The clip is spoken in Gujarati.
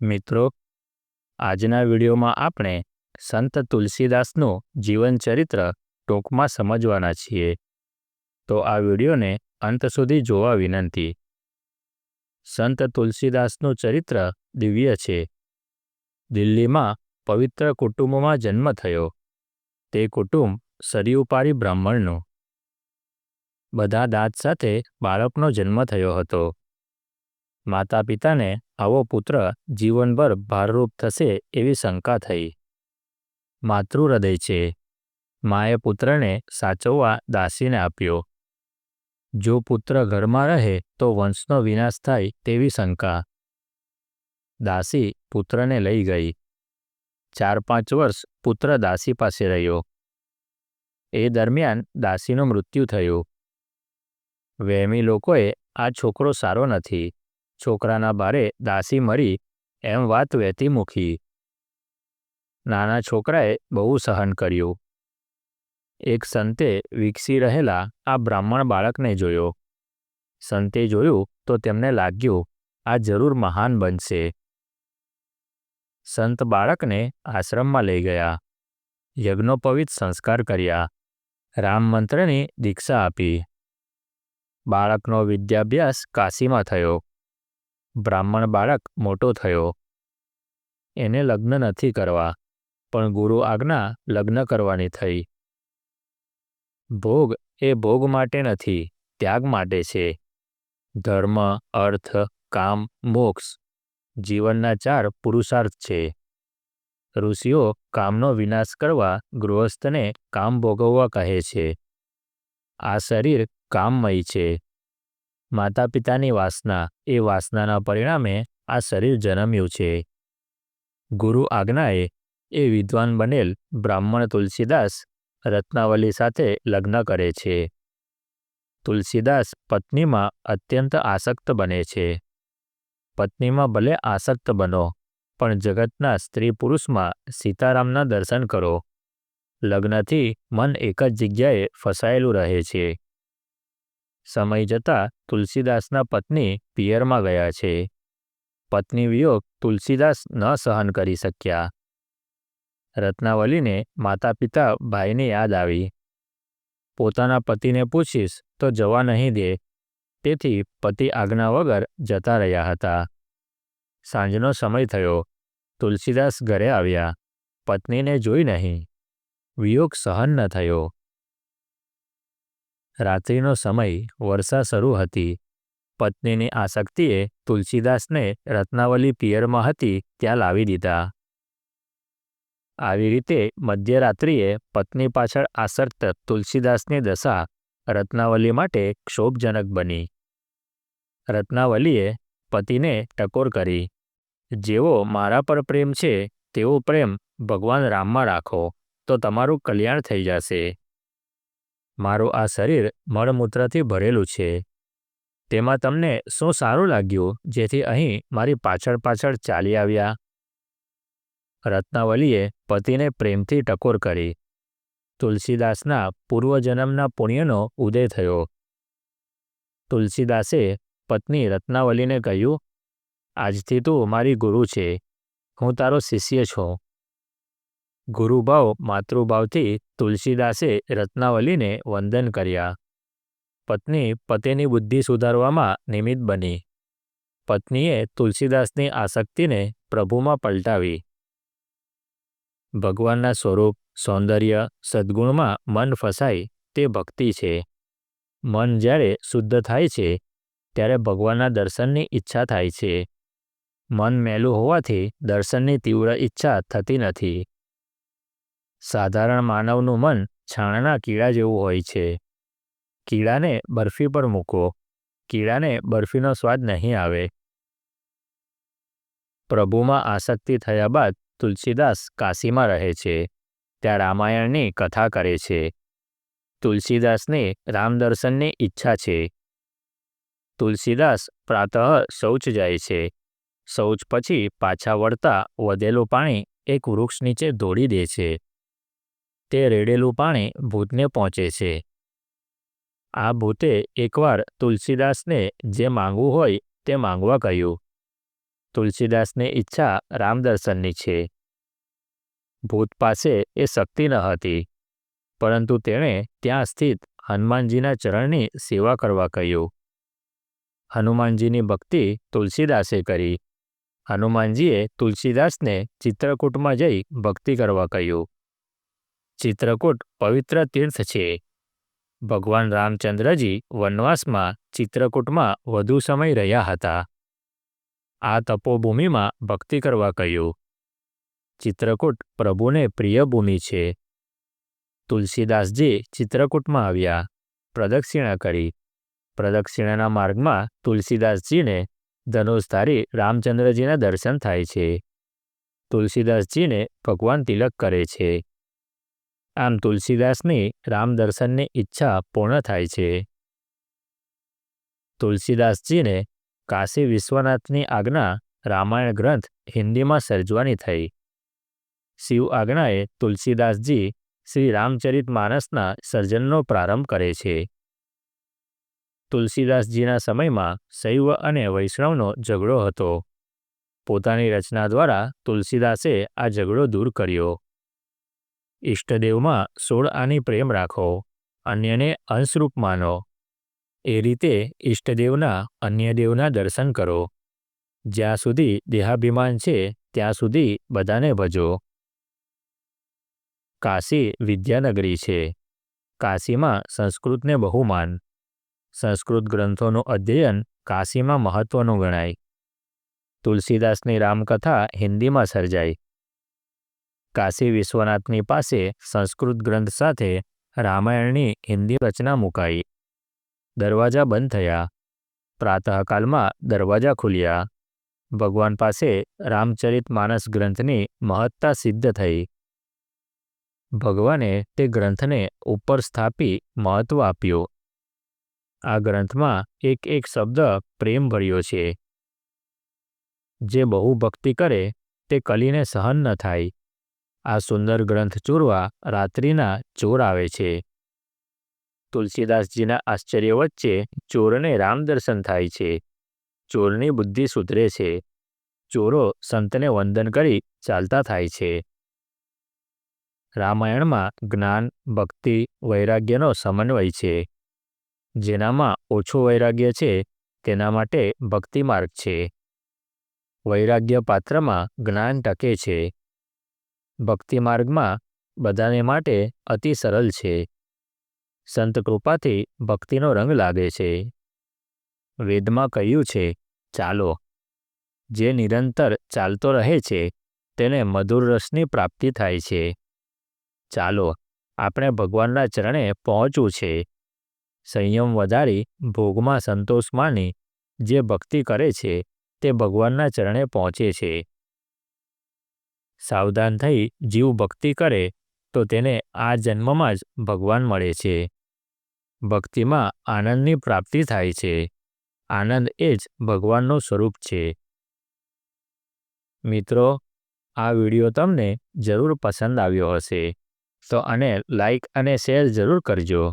મિત્રો, આજના વિડીયોમાં આપણે સંત તુલસીદાસનું જીવનચરિત્ર ટૂંકમાં સમજવાના છીએ. તો આ વિડીયોને અંત સુધી જોવા વિનંતી. સંત તુલસીદાસનું ચરિત્ર દિવ્ય છે. દિલ્હીમાં પવિત્ર કુટુંબમાં જન્મ થયો. તે કુટુંબ સરયુપારી બ્રાહ્મણનું. બધા દાંત સાથે બાળકનો જન્મ થયો હતો. માતા પિતાને આવો પુત્ર જીવનભર ભારરૂપ થશે એવી શંકા થઈ. માતૃહૃદય છે. માએ પુત્રને સાચવવા દાસીને આપ્યો. જો પુત્ર ઘરમાં રહે તો વંશનો વિનાશ થાય તેવી શંકા. દાસી પુત્રને લઈ ગઈ. ચાર પાંચ વર્ષ પુત્ર દાસી પાસે રહ્યો. એ દરમિયાન દાસીનું મૃત્યુ થયું. વહેમી લોકોએ આ છોકરો સારો નથી. છોકરાના બારે દાસી મરી એમ વાત વહેતી મૂકી. નાના છોકરાએ બહુ સહન કર્યું. એક સંતે વિકસી રહેલા આ બ્રાહ્મણ બાળકને જોયો. સંતે જોયું તો તેમને લાગ્યું, આ જરૂર મહાન બનશે. સંત બાળકને આશ્રમમાં લઈ ગયા. યજ્ઞોપવિત સંસ્કાર કર્યા. રામ મંત્રની દીક્ષા આપી. બાળકનો વિદ્યાભ્યાસ કાશીમાં થયો. બ્રાહ્મણ બાળક મોટો થયો. એને લગ્ન નથી કરવા, પણ ગુરુ આજ્ઞા લગ્ન કરવાની થઈ. ભોગ એ ભોગ માટે નથી, ત્યાગ માટે છે. ધર્મ, અર્થ, કામ, મોક્ષ, જીવનના ચાર પુરુષાર્થ છે. ઋષિઓ કામનો વિનાશ કરવા ગૃહસ્થને કામ ભોગવવા કહે છે. આ શરીર કામમય છે. માતા પિતાની વાસના, એ વાસનાના પરિણામે આ શરીર જન્મ્યું છે. ગુરુ આજ્ઞાએ એ વિદ્વાન બનેલ બ્રાહ્મણ તુલસીદાસ રત્નાવલી સાથે લગ્ન કરે છે. તુલસીદાસ પત્નીમાં અત્યંત આસક્ત બને છે. પત્નીમાં ભલે આસક્ત બનો, પણ જગતના સ્ત્રી પુરુષમાં સીતારામના દર્શન કરો. લગ્નથી મન એક જ જગ્યાએ ફસાયેલું રહે છે. સમય જતાં તુલસીદાસના પત્ની પિયરમાં ગયા છે. પત્ની વિયોગ તુલસીદાસ ન સહન કરી શક્યા. રત્નાવલીને માતા પિતા ભાઈને યાદ આવી. પોતાના પતિને પૂછીશ તો જવા નહીં દે. તેથી પતિ આજ્ઞા વગર જતા રહ્યા હતા. સાંજનો સમય થયો. તુલસીદાસ ઘરે આવ્યા. પત્નીને જોઈ નહીં. વિયોગ સહન ન થયો. રાત્રિનો સમય વર્ષા શરૂ હતી. પત્નીની આસક્તિએ તુલસીદાસને રત્નાવલી પિયરમાં હતી ત્યાં લાવી દીધા. આવી રીતે મધ્યરાત્રિએ પત્ની પાછળ આસક્ત તુલસીદાસની દશા રત્નાવલી માટે ક્ષોભજનક બની. રત્નાવલીએ પતિને ટકોર કરી. જેવો મારા પર પ્રેમ છે, તેવો પ્રેમ ભગવાન રામમાં રાખો, તો તમારું કલ્યાણ થઈ જશે. મારું આ શરીર મળમૂત્રથી ભરેલું છે. તેમાં તમને શું સારું લાગ્યું, જેથી અહીં મારી પાછળ પાછળ ચાલી આવ્યા? રત્નાવલીએ પતિને પ્રેમથી ટકોર કરી. તુલસીદાસના પૂર્વજન્મના પુણ્યનો ઉદય થયો. તુલસીદાસે પત્ની રત્નાવલીને કહ્યું, આજથી તું મારી ગુરુ છે. હું તારો શિષ્ય છું. ગુરુભાવ માતૃભાવથી તુલસીદાસે રત્નાવલીને વંદન કર્યા. પત્ની પતિની બુદ્ધિ સુધારવામાં નિમિત્ત બની. પત્નીએ તુલસીદાસની આસક્તિને પ્રભુમાં પલટાવી. ભગવાનના સ્વરૂપ, સૌંદર્ય, સદ્ગુણમાં મન ફસાય તે ભક્તિ છે. મન જ્યારે શુદ્ધ થાય છે, ત્યારે ભગવાનના દર્શનની ઈચ્છા થાય છે. મન મેલું હોવાથી દર્શનની તીવ્ર ઈચ્છા થતી નથી. સાધારણ માનવનું મન છાણના કીડા જેવું હોય છે. કીડાને બરફી પર મૂકો. કીડાને બરફીનો સ્વાદ નહીં આવે. પ્રભુમાં આસક્તિ થયા બાદ તુલસીદાસ કાશીમાં રહે છે. ત્યાં રામાયણની કથા કરે છે. તુલસીદાસને રામદર્શનની ઈચ્છા છે. તુલસીદાસ પ્રાતઃ શૌચ જાય છે. શૌચ પછી પાછા વળતા વધેલું પાણી એક વૃક્ષ નીચે દોડી દે છે. તે રેડેલું પાણી ભૂતને પહોંચે છે. આ ભૂતે એકવાર તુલસીદાસને જે માંગવું હોય તે માંગવા કહ્યું તુલસીદાસની ઈચ્છા રામદર્શનની છે. ભૂત પાસે એ શક્તિ ન હતી, પરંતુ તેણે ત્યાં સ્થિત હનુમાનજીના ચરણની સેવા કરવા કહ્યું. હનુમાનજીની ભક્તિ તુલસીદાસે કરી. હનુમાનજીએ તુલસીદાસને ચિત્રકૂટમાં જઈ ભક્તિ કરવા કહ્યું. ચિત્રકૂટ પવિત્ર તીર્થ છે. ભગવાન રામચંદ્રજી વનવાસમાં ચિત્રકૂટમાં વધુ સમય રહ્યા હતા. આ તપોભૂમિમાં ભક્તિ કરવા કહ્યું, ચિત્રકૂટ પ્રભુને પ્રિય ભૂમિ છે. તુલસીદાસજી ચિત્રકૂટમાં આવ્યા, પ્રદક્ષિણા કરી. પ્રદક્ષિણાના માર્ગમાં તુલસીદાસજીને ધનુષધારી રામચંદ્રજીના દર્શન થાય છે. તુલસીદાસજીને ભગવાન તિલક કરે છે. આમ તુલસીદાસની રામ દર્શનની ઈચ્છા પૂર્ણ થાય છે. તુલસીદાસજીને કાશી વિશ્વનાથની આજ્ઞા રામાયણ ગ્રંથ હિન્દીમાં સર્જવાની થઈ. શિવ આજ્ઞાએ તુલસીદાસજી શ્રી રામચરિત માનસના સર્જનનો પ્રારંભ કરે છે. તુલસીદાસજીના સમયમાં શૈવ અને વૈષ્ણવનો ઝઘડો હતો. પોતાની રચના દ્વારા તુલસીદાસે આ ઝઘડો દૂર કર્યો. ઈષ્ટદેવમાં સોળ આની પ્રેમ રાખો, અન્યને અંશરૂપ માનો. એ રીતે ઈષ્ટદેવના અન્ય દેવના દર્શન કરો. જ્યાં સુધી દેહાભિમાન છે, ત્યાં સુધી બધાને ભજો. કાશી વિદ્યાનગરી છે. કાશીમાં સંસ્કૃતને બહુ માન સંસ્કૃત ગ્રંથોનું અધ્યયન કાશીમાં મહત્વનું ગણાય. તુલસીદાસની રામકથા હિન્દીમાં સર્જાઈ કાશી વિશ્વનાથની પાસે સંસ્કૃત ગ્રંથ સાથે રામાયણની હિન્દી રચના મુકાઈ. દરવાજા બંધ થયા. પ્રાતઃકાલમાં દરવાજા ખુલ્યા. ભગવાન પાસે રામચરિત માનસ ગ્રંથની મહત્તા સિદ્ધ થઈ. ભગવાને તે ગ્રંથને ઉપર સ્થાપી મહત્વ આપ્યું. આ ગ્રંથમાં એક એક શબ્દ પ્રેમ ભર્યો છે. જે બહુ ભક્તિ કરે તે કલીને સહન ન થાય. આ સુંદર ગ્રંથ ચોરવા રાત્રિના ચોર આવે છે. તુલસીદાસજીના આશ્ચર્ય વચ્ચે ચોરને રામ દર્શન થાય છે. ચોરની બુદ્ધિ સુધરે છે. ચોરો સંતને વંદન કરી ચાલતા થાય છે. રામાયણમાં જ્ઞાન, ભક્તિ, વૈરાગ્યનો સમન્વય છે. જેનામાં ઓછો વૈરાગ્ય છે, તેના માટે ભક્તિ માર્ગ છે. વૈરાગ્ય પાત્રમાં જ્ઞાન ટકે છે. ભક્તિ માર્ગમાં બધાને માટે અતિ સરળ છે. સંત કૃપાથી ભક્તિનો રંગ લાગે છે. વેદમાં કહ્યું છે, ચાલો, જે નિરંતર ચાલતો રહે છે, તેને મધુર રસની પ્રાપ્તિ થાય છે. ચાલો, આપણે ભગવાનના ચરણે પહોંચવું છે. સંયમ વધારી ભોગમાં સંતોષ માની જે ભક્તિ કરે છે, તે ભગવાનના ચરણે પહોંચે છે. સાવધાન થઈ જીવ ભક્તિ કરે, તો તેને આ જન્મમાં જ ભગવાન મળે છે. ભક્તિમાં આનંદની પ્રાપ્તિ થાય છે. આનંદ એ જ ભગવાનનું સ્વરૂપ છે. મિત્રો, આ વીડિયો તમને જરૂર પસંદ આવ્યો હશે, તો આને લાઈક અને શેર જરૂર કરજો.